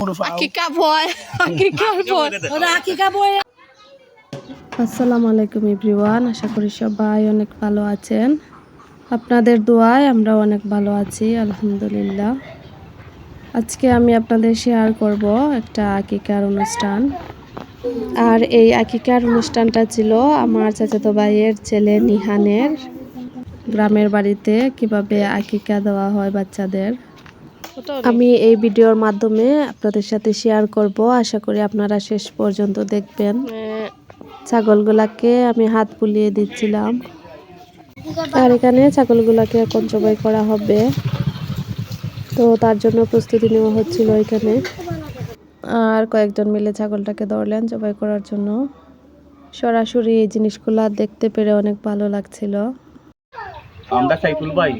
আকিকা ভয় আকিকার ভয়। ওরা আকিকা ভয়। আসসালামু আলাইকুম এভরিওয়ান আশা করি সবাই অনেক ভালো আছেন। আপনাদের দোয়ায় আমরা অনেক ভালো আছি আলহামদুলিল্লাহ। আজকে আমি আপনাদের শেয়ার করব একটা আকিকার অনুষ্ঠান। আর এই আকিকার অনুষ্ঠানটা ছিল আমার চাচাতো ভাইয়ের ছেলে নিহানের গ্রামের বাড়িতে কীভাবে আকিকা দেওয়া হয় বাচ্চাদের। আমি এই ভিডিওর মাধ্যমে আপনাদের সাথে শেয়ার করব। আশা করি আপনারা শেষ পর্যন্ত দেখবেন। ছাগলগুলাকে আমি হাত বুলিয়ে দিচ্ছিলাম। আর এখানে ছাগলগুলাকে এখন জবাই করা হবে। তো তার জন্য প্রস্তুতি নেওয়া হচ্ছিল এখানে। আর কয়েকজন মিলে ছাগলটাকে ধরলেন জবাই করার জন্য। সরাসরি এই জিনিসগুলা দেখতে পেরে অনেক ভালো লাগছিল। আমরা সাইফুল ভাই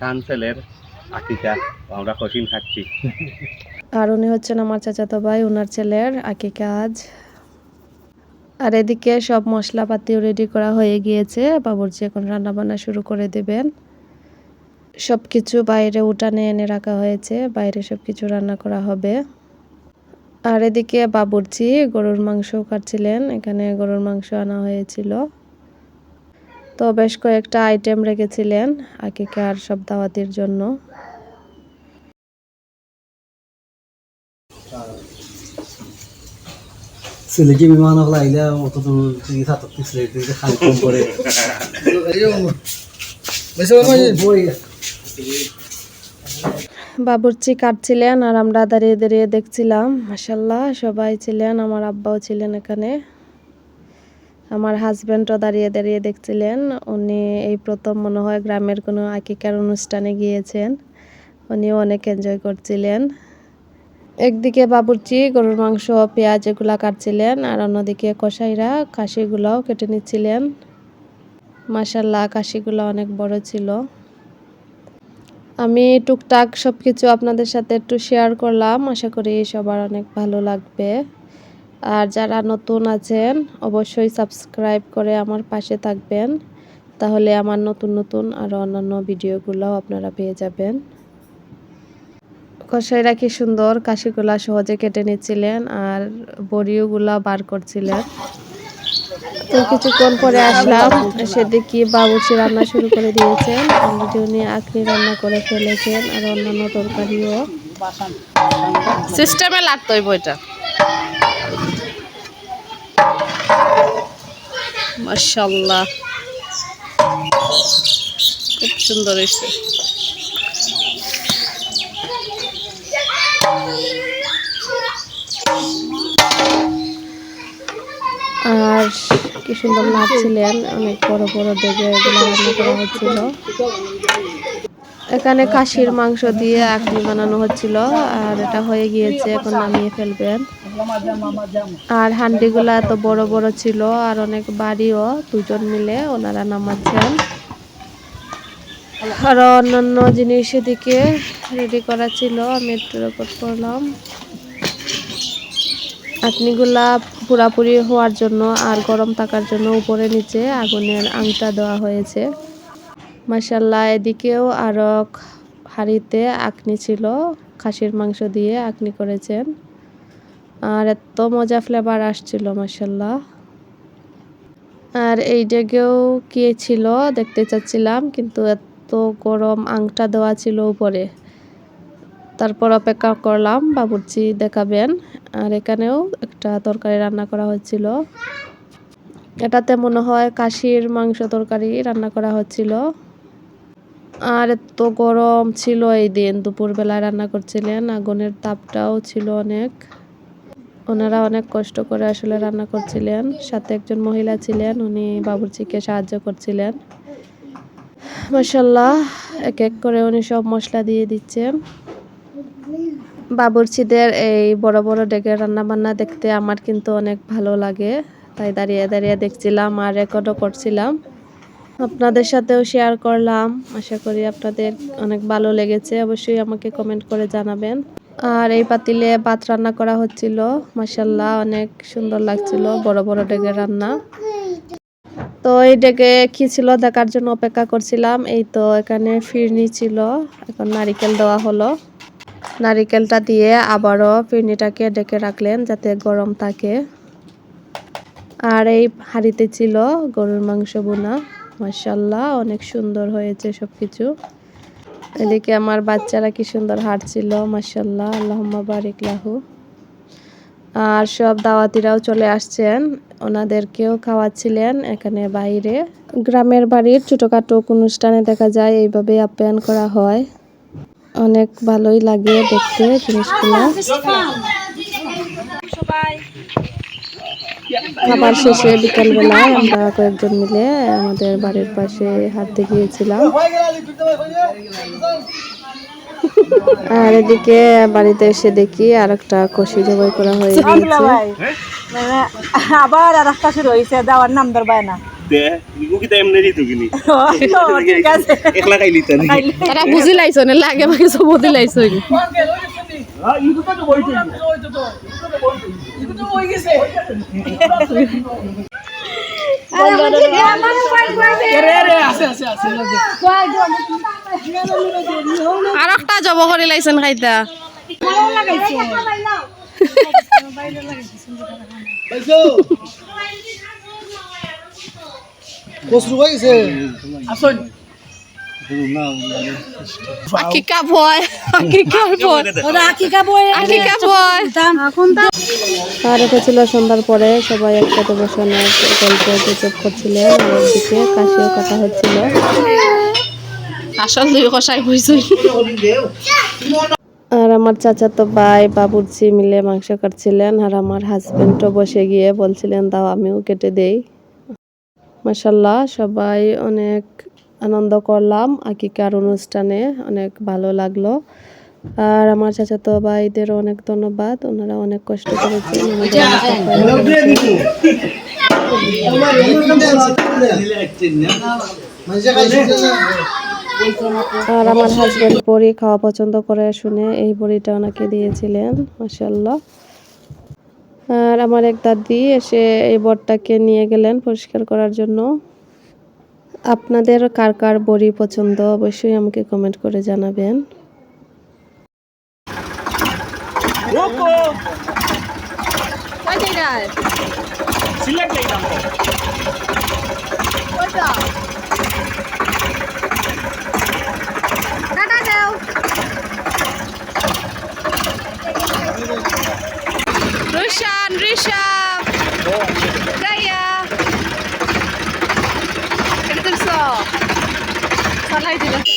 কাউন্সিলের আকিকা আমরা কঠিন খাচ্ছি। আর উনি হচ্ছেন আমার চাচাতো ভাই ওনার ছেলের আকিকা আজ। আর এদিকে সব মশলাপাতিও রেডি করা হয়ে গিয়েছে। বাবুর্চি এখন রান্না বান্না শুরু করে দেবেন। সব কিছু বাইরে উঠানে এনে রাখা হয়েছে। বাইরে সব কিছু রান্না করা হবে। আর এদিকে বাবুর্চি গরুর মাংস কাটছিলেন। এখানে গরুর মাংস আনা হয়েছিল। তো বেশ কয়েকটা আইটেম রেখেছিলেন আকিকার সব দাওয়াতির জন্য। ছেলেকে বিমান হলে আইলে অত দূর থেকে সাতক পিছলে দিকে খালি কম করে বাবুর্চি কাটছিলেন আর আমরা দাঁড়িয়ে দাঁড়িয়ে দেখছিলাম মাসাল্লাহ সবাই ছিলেন আমার আব্বাও ছিলেন এখানে। আমার হাজব্যান্ডও দাঁড়িয়ে দাঁড়িয়ে দেখছিলেন। উনি এই প্রথম মনে হয় গ্রামের কোনো আকিকার অনুষ্ঠানে গিয়েছেন। উনিও অনেক এনজয় করছিলেন। একদিকে বাবুর্চি, গরুর মাংস, পেঁয়াজ এগুলা কাটছিলেন আর অন্যদিকে কসাইরা খাসিগুলাও কেটে নিচ্ছিলেন। মাসাল্লাহ কাশিগুলো অনেক বড় ছিল। আমি টুকটাক সব কিছু আপনাদের সাথে একটু শেয়ার করলাম। আশা করি সবার অনেক ভালো লাগবে। আর যারা নতুন আছেন, অবশ্যই সাবস্ক্রাইব করে আমার পাশে থাকবেন। তাহলে আমার নতুন নতুন আর অন্যান্য ভিডিওগুলোও আপনারা পেয়ে যাবেন। কষাইরা কি সুন্দর কাশিগুলা সহজে কেটে নিচ্ছিলেন আর বড়িওগুলা বার করছিলেন। তো কিছুক্ষণ পরে আসলাম এসে দেখি বাবুচি রান্না শুরু করে দিয়েছেন। উনি আকনি রান্না করে ফেলেছেন আর অন্যান্য তরকারিও। সিস্টেমে লাগতো বইটা মাশাল্লাহ খুব সুন্দর হয়েছে। আর কি সুন্দর নাচছিলেন, অনেক বড় বড় দেখে এগুলো রান্না করা হচ্ছিল। এখানে খাসির মাংস দিয়ে আকনি বানানো হচ্ছিল, আর এটা হয়ে গিয়েছে, এখন নামিয়ে ফেলবেন। আর হান্ডিগুলা এত বড় বড় ছিল আর অনেক বাড়িও, দুজন মিলে ওনারা নামাচ্ছেন। আরও অন্যান্য জিনিস এদিকে রেডি করা ছিল, আমি একটু রেকর্ড করলাম। আটনিগুলা পুরাপুরি হওয়ার জন্য আর গরম থাকার জন্য উপরে নিচে আগুনের আংটা দেওয়া হয়েছে। মাসাল্লাহ এদিকেও আরও হাঁড়িতে আকনি ছিল, খাসির মাংস দিয়ে আকনি করেছেন। আর এত মজা ফ্লেভার আসছিল মাসাল্লাহ আর এই ডেগেও কি ছিল দেখতে চাচ্ছিলাম, কিন্তু এত গরম আংটা দেওয়া ছিল উপরে। তারপর অপেক্ষা করলাম, বাবুর্চি, দেখাবেন। আর এখানেও একটা তরকারি রান্না করা হচ্ছিল। এটাতে মনে হয় কাশির মাংস তরকারি রান্না করা হচ্ছিল। আর এত গরম ছিল এই দিন, দুপুরবেলায় রান্না করছিলেন, আগুনের তাপটাও ছিল অনেক। ওনারা অনেক কষ্ট করে আসলে রান্না করছিলেন। সাথে একজন মহিলা ছিলেন, উনি বাবুর্চিকে সাহায্য করছিলেন। মাসাল্লাহ এক এক করে উনি সব মশলা দিয়ে দিচ্ছেন। বাবুর্চিদের এই বড় বড় ডেকে রান্না বান্না দেখতে আমার কিন্তু অনেক ভালো লাগে। তাই দাঁড়িয়ে দাঁড়িয়ে দেখছিলাম আর রেকর্ডও করছিলাম। আপনাদের সাথেও শেয়ার করলাম। আশা করি আপনাদের অনেক ভালো লেগেছে। অবশ্যই আমাকে কমেন্ট করে জানাবেন। আর এই পাতিলে ভাত রান্না করা হচ্ছিল। মাসাল্লাহ অনেক সুন্দর লাগছিল, বড় বড় ডেকে রান্না। তো এই ডেকে কি ছিল দেখার জন্য অপেক্ষা করছিলাম। এই তো এখানে ফিরনি ছিল, এখন নারিকেল দেওয়া হলো। নারিকেলটা দিয়ে আবারও ফিরনিটাকে ডেকে রাখলেন যাতে গরম থাকে। আর এই হাঁড়িতে ছিল গরুর মাংস বোনা। মার্শাল্লাহ অনেক সুন্দর হয়েছে সবকিছু। এদিকে আমার বাচ্চারা কি সুন্দর হাঁটছিল মার্শাল্লাহ আল্লাহম্মা বারিক লাহু। আর সব দাওয়াতিরাও চলে আসছেন, ওনাদেরকেও খাওয়াচ্ছিলেন এখানে বাইরে। গ্রামের বাড়ির ছোটোখাটো অনুষ্ঠানে দেখা যায় এইভাবে আপ্যায়ন করা হয়। অনেক ভালোই লাগে দেখতে জিনিসগুলো। খাবার শেষে বিকালবেলায় আমরা কয়েকজন মিলে আমাদের বাড়ির পাশে হাঁটতে গিয়েছিলাম। আর এদিকে বাড়িতে এসে দেখি আর একটা কষি জবাই করা হয়ে গিয়েছে। মানে আবার আর একটা শুরু হয়েছে দেওয়ার নাম ধরবায় না। তারা বুঝি লাইছো না লাগে আমাকে সব বুঝি লাইছো তো বইতে আর একটা জব করে লাইছেন খাইতা। কসরু পাইছে আকিকা আকিকা আকিকা আকিকা আর সন্ধ্যার পরে সবাই একসাথে বসে অনেক গল্প গুজব করছিলেন আর একদিকে কাশিও কাটা হচ্ছিল। আসল দুই কষাই আর আমার চাচাতো ভাই বাবুর্চি মিলে মাংস কাটছিলেন আর আমার হাজবেন্ডও বসে গিয়ে বলছিলেন দাও আমিও কেটে দেই। মাসাল্লাহ সবাই অনেক আনন্দ করলাম। আকিকার অনুষ্ঠানে অনেক ভালো লাগল। আর আমার চাচাতো ভাইদেরও অনেক ধন্যবাদ। ওনারা অনেক কষ্ট করেছেন। খাইছে আর আমার হাজবেন্ড বড়ি খাওয়া পছন্দ করে শুনে এই বড়িটা ওনাকে দিয়েছিলেন মাসাল্লাহ আর আমার এক দাদি এসে এই বরটাকে নিয়ে গেলেন পরিষ্কার করার জন্য। আপনাদের কার কার বড়ি পছন্দ অবশ্যই আমাকে কমেন্ট করে জানাবেন। সিলেক্ট Давайте.